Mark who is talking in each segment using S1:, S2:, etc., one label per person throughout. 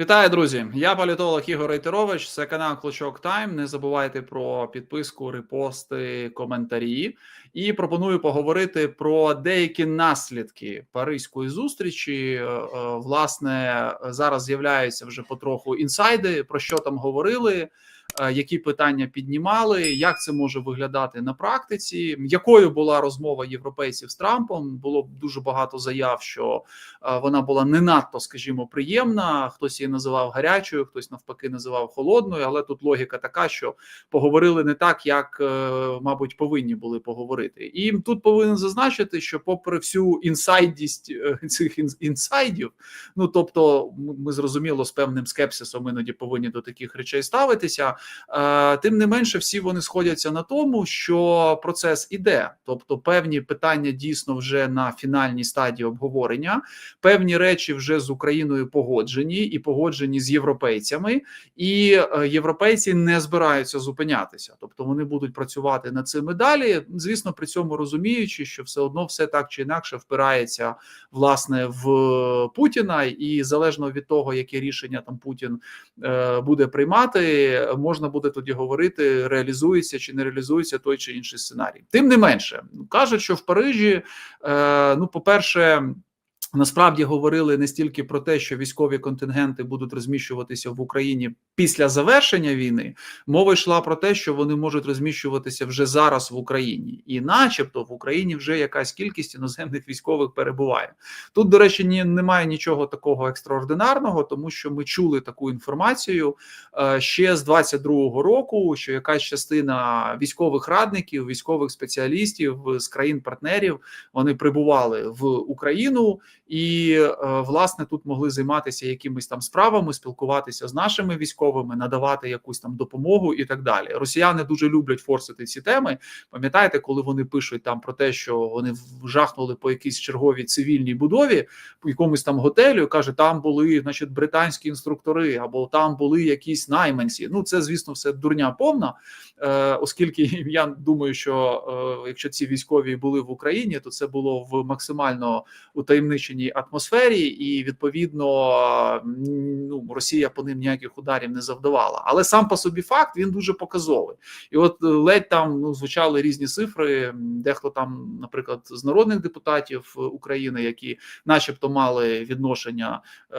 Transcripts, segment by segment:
S1: Вітаю, друзі! Я політолог Ігор Рейтерович. Це канал Клочок Тайм. Не забувайте про підписку, репости, коментарі. І пропоную поговорити про деякі наслідки паризької зустрічі. Е, е, Власне, зараз з'являються вже потроху інсайди, про що там говорили. Е, Які питання піднімали, як це може виглядати на практиці? Якою була розмова європейців з Трампом? Було дуже багато заяв, що е, вона була не надто, скажімо, приємна. Хтось її називав гарячою, хтось навпаки називав холодною. Але тут логіка така, що поговорили не так, як е, мабуть повинні були поговорити. І тут повинен зазначити, що, попри всю інсайдість цих інсайдів, ну тобто, ми зрозуміло з певним скепсисом іноді повинні до таких речей ставитися. Е, Тим не менше, всі вони сходяться на тому, що процес іде, тобто певні питання дійсно вже на фінальній стадії обговорення певні речі вже з Україною погоджені і погоджені з європейцями, і е, європейці не збираються зупинятися, тобто вони будуть працювати над цим і далі. Звісно, при цьому розуміючи, що все одно все так чи інакше впирається власне в Путіна, і залежно від того, яке рішення там Путін е, буде приймати, можна буде тоді говорити, реалізується чи не реалізується той чи інший сценарій. Тим не менше, кажуть, що в Парижі, е, ну, по перше. Насправді говорили не стільки про те, що військові контингенти будуть розміщуватися в Україні після завершення війни. Мова йшла про те, що вони можуть розміщуватися вже зараз в Україні, і, начебто, в Україні вже якась кількість іноземних військових перебуває. Тут, до речі, ні, немає нічого такого екстраординарного, тому що ми чули таку інформацію е, ще з 22-го року, що якась частина військових радників, військових спеціалістів з країн-партнерів вони прибували в Україну і е, власне тут могли займатися якимись там справами, спілкуватися з нашими військовими, надавати якусь там допомогу і так далі. Росіяни дуже люблять форсити ці теми. Пам'ятаєте, коли вони пишуть там про те, що вони вжахнули по якійсь черговій цивільній будові, по якомусь там готелю, каже, там були, значить, британські інструктори, або там були якісь найманці. Ну це звісно, все дурня повна, е, оскільки я думаю, що е, якщо ці військові були в Україні, то це було в максимально утаємниченій атмосфері, і відповідно ну Росія по ним ніяких ударів не завдавала. Але сам по собі факт він дуже показовий. І от е, ледь там ну звучали різні цифри. Дехто там, наприклад, з народних депутатів е, України, які, начебто, мали відношення, е,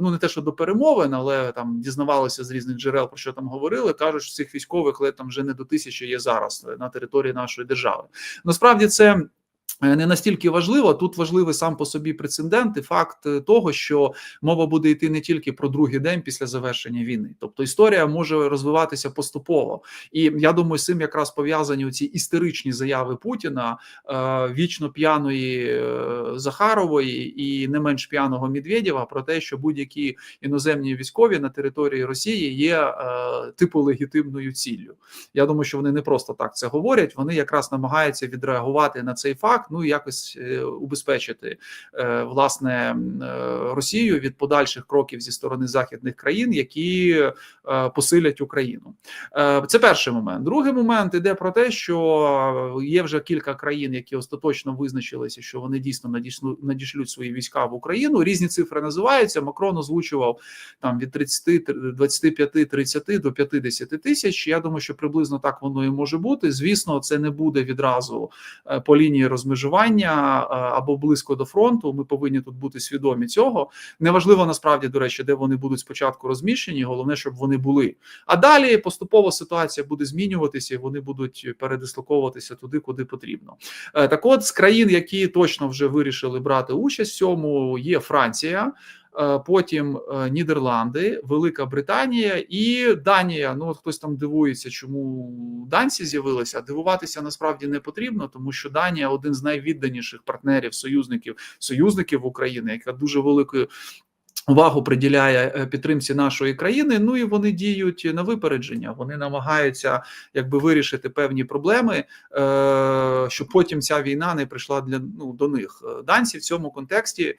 S1: ну не те, що до перемовин, але там дізнавалися з різних джерел, про що там говорили. кажуть, що цих військових ледь там вже не до тисячі є зараз на території нашої держави. Насправді це. Е, Не настільки важливо тут важливий сам по собі прецедент і факт е, того, що мова буде йти не тільки про другий день після завершення війни, тобто історія може розвиватися поступово, і я думаю, з цим якраз пов'язані ці істеричні заяви Путіна, е, вічно п'яної Захарової і не менш п'яного Медведєва про те, що будь-які іноземні військові на території Росії є типу легітимною ціллю. Я думаю, що вони не просто так це говорять. Вони якраз намагаються відреагувати на цей факт, ну і якось е, убезпечити е, власне е, Росію від подальших кроків зі сторони західних країн, які посилять Україну. Це перший момент. Другий момент іде про те, що є вже кілька країн, які остаточно визначилися, що вони дійсно надішлю, надішлють свої війська в Україну. Різні цифри називаються. Макрон озвучував там від 30, 25, 30 до 50 тисяч. Я думаю, що приблизно так воно і може бути. Звісно, це не буде відразу по лінії розмежування е, або близько до фронту. Ми повинні тут бути свідомі цього. Неважливо насправді до речі, де вони будуть спочатку розміщені. Головне, щоб вони були. А далі поступово ситуація буде змінюватися, і вони будуть передислоковуватися туди, куди потрібно. Е, Так, от з країн, які точно вже вирішили брати участь в цьому, є Франція. Е, Потім е, Нідерланди, Велика Британія і Данія. Ну от хтось там дивується, чому данці з'явилися. Дивуватися насправді не потрібно, тому що Данія один з найвідданіших партнерів, союзників, союзників України, яка дуже великою увагу приділяє е, підтримці нашої країни. Ну і вони діють на випередження. Вони намагаються якби вирішити певні проблеми, е, щоб потім ця війна не прийшла для ну до них. Е, Данці в цьому контексті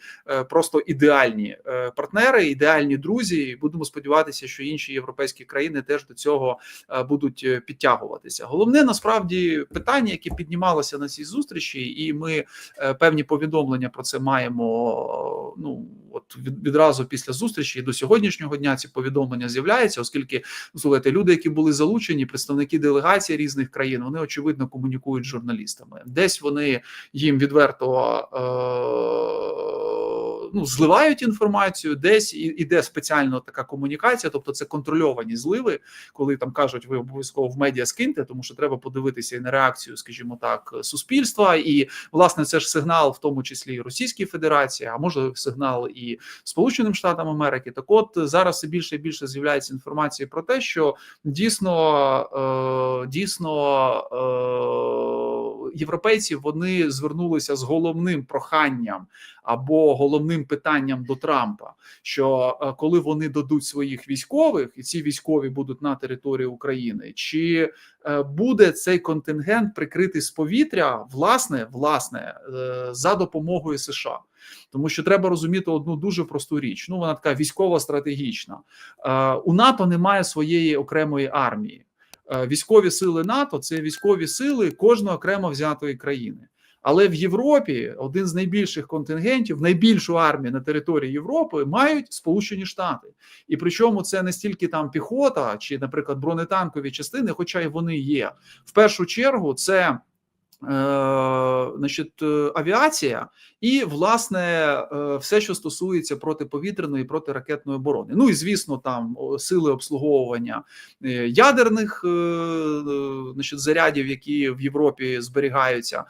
S1: просто ідеальні партнери, ідеальні друзі. І будемо сподіватися, що інші європейські країни теж до цього будуть підтягуватися. Головне насправді питання, яке піднімалося на цій зустрічі, і ми певні повідомлення про це маємо. Ну от від, відразу після зустрічі і до сьогоднішнього дня ці повідомлення з'являються, оскільки ну, слухайте, люди, які були залучені, представники делегацій різних країн, вони очевидно комунікують з журналістами. Десь вони їм відверто. Е- Ну, зливають інформацію, десь іде спеціально така комунікація, тобто це контрольовані зливи, коли там кажуть, ви обов'язково в медіа скиньте, тому що треба подивитися і на реакцію, скажімо так, суспільства. І власне це ж сигнал, в тому числі і Російській Федерації, а може сигнал і Сполученим Штатам Америки. Так, от зараз все більше і більше з'являється інформації про те, що дійсно е, дійсно. Європейці вони звернулися з головним проханням або головним питанням до Трампа: що е, коли вони дадуть своїх військових, і ці військові будуть на території України, чи е, буде цей контингент прикритий з повітря, власне, власне, е, за допомогою США? Тому що треба розуміти одну дуже просту річ. Ну вона така військово стратегічна. У НАТО немає своєї окремої армії. Військові сили НАТО це військові сили кожної окремо взятої країни. Але в Європі один з найбільших контингентів, найбільшу армію на території Європи мають Сполучені Штати, і причому це не стільки там піхота чи, наприклад, бронетанкові частини, хоча й вони є в першу чергу. Це Е, значить, е, авіація і власне е, все, що стосується протиповітряної і протиракетної оборони. Ну і звісно, там сили обслуговування ядерних значить, зарядів, які в Європі зберігаються,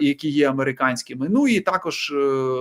S1: які є американськими. Ну і також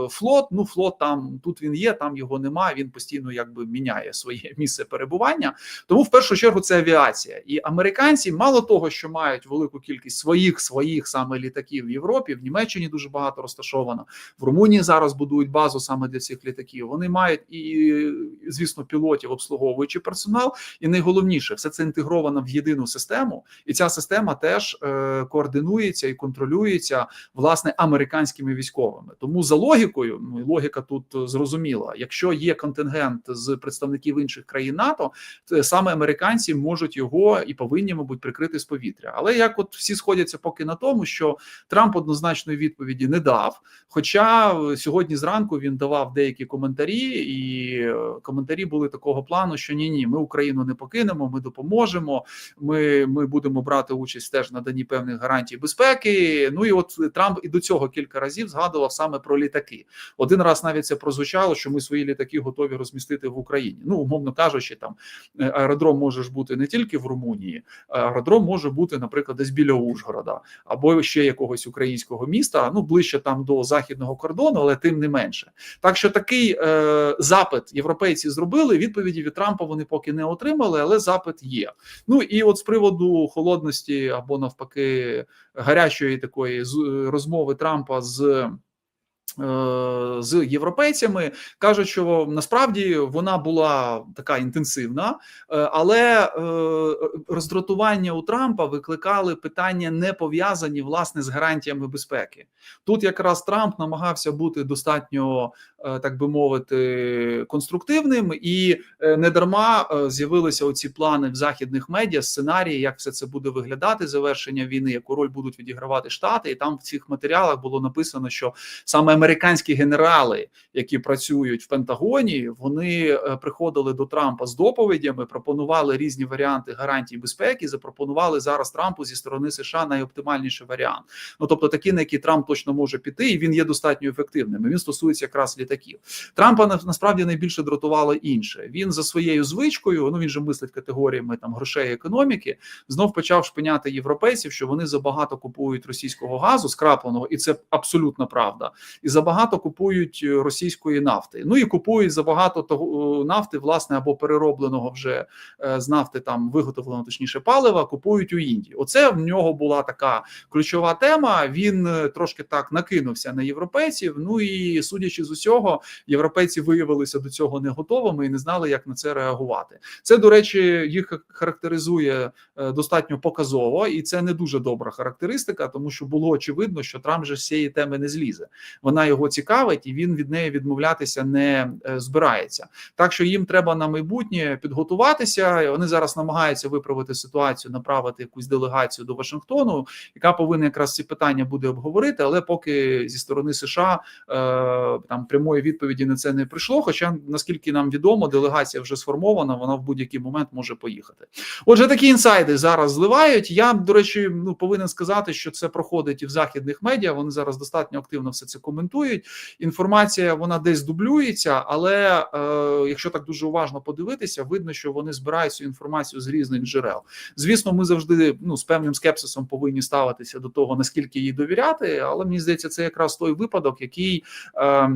S1: флот. Ну, флот там тут він є, там його немає. Він постійно якби міняє своє місце перебування. Тому в першу чергу це авіація, і американці мало того, що мають велику кількість своїх своїх саме літаків в Європі, в Німеччині дуже багато розташовано. В Румунії зараз будують базу саме для цих літаків. Вони мають і, звісно, пілотів, обслуговуючи персонал, і найголовніше, все це інтегровано в єдину систему, і ця система теж е, координується і контролюється власне американськими військовими. Тому за логікою, ну логіка тут зрозуміла. Якщо є контингент з представників інших країн НАТО, то саме американці можуть його і повинні, мабуть, прикрити з повітря. Але як от всі сходяться поки на тому, що Трамп однозначної відповіді не дав. Хоча сьогодні зранку він давав деякі коментарі, і е, коментарі були такого плану, що ні, ні, ми Україну не покинемо, ми допоможемо. Ми ми будемо брати участь теж на дані певних гарантій безпеки. Ну і от Трамп і до цього кілька разів згадував саме про літаки. Один раз навіть це прозвучало, що ми свої літаки готові розмістити в Україні. Ну, умовно кажучи, там е, аеродром може ж бути не тільки в Румунії, аеродром може бути, наприклад, десь біля Ужгорода або ще якогось українського міста, ну ближче там до західного кордону, але тим не менше. Так що такий е, запит європейці зробили. Відповіді від Трампа вони поки не отримали, але запит є. Ну і от з приводу холодності або навпаки гарячої такої розмови Трампа з. Е, з європейцями кажуть, що насправді вона була така інтенсивна, е, але е, роздратування у Трампа викликали питання, не пов'язані власне з гарантіями безпеки. Тут якраз Трамп намагався бути достатньо, так би мовити, конструктивним, і не дарма з'явилися оці плани в західних медіа, сценарії, як все це буде виглядати, завершення війни, яку роль будуть відігравати штати, і там в цих матеріалах було написано, що саме американські генерали, які працюють в Пентагоні, вони е, приходили до Трампа з доповідями, пропонували різні варіанти гарантій безпеки. Запропонували зараз Трампу зі сторони США найоптимальніший варіант. Ну тобто, такі, на які Трамп точно може піти, і він є достатньо ефективним. Він стосується якраз літаків. Трампа насправді найбільше дратувало інше. Він за своєю звичкою, ну він же мислить категоріями там грошей економіки, знов почав шпиняти європейців, що вони забагато купують російського газу скрапленого, і це абсолютна правда і забагато купують е, російської нафти. Ну і купують забагато того е, нафти, власне, або переробленого вже е, з нафти там виготовлено точніше палива. Купують у Індії. Оце в нього була така ключова тема. Він трошки так накинувся на європейців. Ну і судячи з усього, європейці виявилися до цього не готовими і не знали, як на це реагувати. Це до речі, їх характеризує достатньо показово, і це не дуже добра характеристика, тому що було очевидно, що Трамп же з цієї теми не злізе вона його цікавить, і він від неї відмовлятися не е, збирається. Так що їм треба на майбутнє підготуватися. Вони зараз намагаються виправити ситуацію, направити якусь делегацію до Вашингтону, яка повинна якраз ці питання буде обговорити, але поки зі сторони США е, там прямої відповіді на це не прийшло. Хоча, наскільки нам відомо, делегація вже сформована, вона в будь-який момент може поїхати. Отже, такі інсайди зараз зливають. Я до речі, ну повинен сказати, що це проходить і в західних медіа. Вони зараз достатньо активно все це коментують. Інформація вона десь дублюється, але е, якщо так дуже уважно подивитися, видно, що вони збирають цю інформацію з різних джерел. Звісно, ми завжди ну з певним скепсисом повинні ставитися до того, наскільки їй довіряти, але мені здається, це якраз той випадок, який. Е,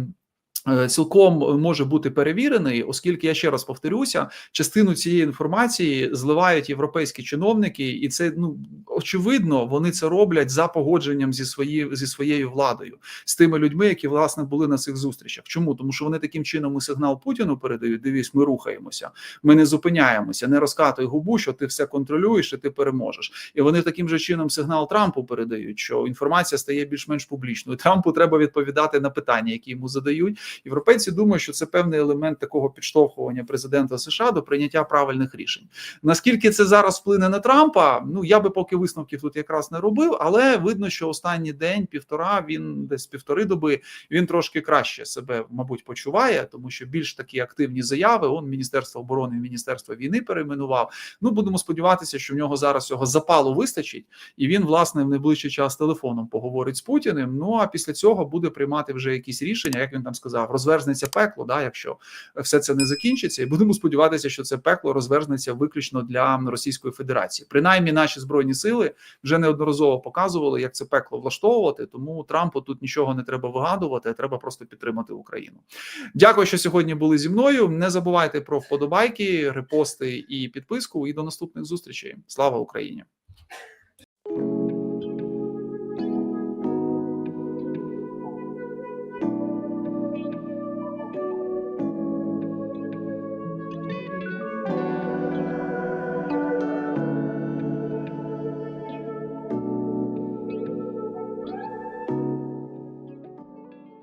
S1: Цілком може бути перевірений, оскільки я ще раз повторюся, частину цієї інформації зливають європейські чиновники, і це ну очевидно, вони це роблять за погодженням зі свої, зі своєю владою, з тими людьми, які власне були на цих зустрічах. Чому тому, що вони таким чином і сигнал Путіну передають: дивись, ми рухаємося, ми не зупиняємося, не розкатай губу, що ти все контролюєш і ти переможеш. І вони таким же чином сигнал Трампу передають, що інформація стає більш-менш публічною. Трампу треба відповідати на питання, які йому задають. Європейці думають, що це певний елемент такого підштовхування президента США до прийняття правильних рішень. Наскільки це зараз вплине на Трампа? Ну я би поки висновків тут якраз не робив, але видно, що останній день, півтора, він десь півтори доби він трошки краще себе, мабуть, почуває, тому що більш такі активні заяви. Он Міністерство оборони, Міністерство війни перейменував. Ну будемо сподіватися, що в нього зараз цього запалу вистачить, і він власне в найближчий час телефоном поговорить з Путіним. Ну а після цього буде приймати вже якісь рішення, як він там сказав, розверзнеться пекло. Да, якщо все це не закінчиться, і будемо сподіватися, що це пекло розверзнеться виключно для Російської Федерації. Принаймні, наші збройні сили вже неодноразово показували, як це пекло влаштовувати. Тому Трампу тут нічого не треба вигадувати, а треба просто підтримати Україну. Дякую, що сьогодні були зі мною. Не забувайте про вподобайки, репости і підписку. І до наступних зустрічей. Слава Україні!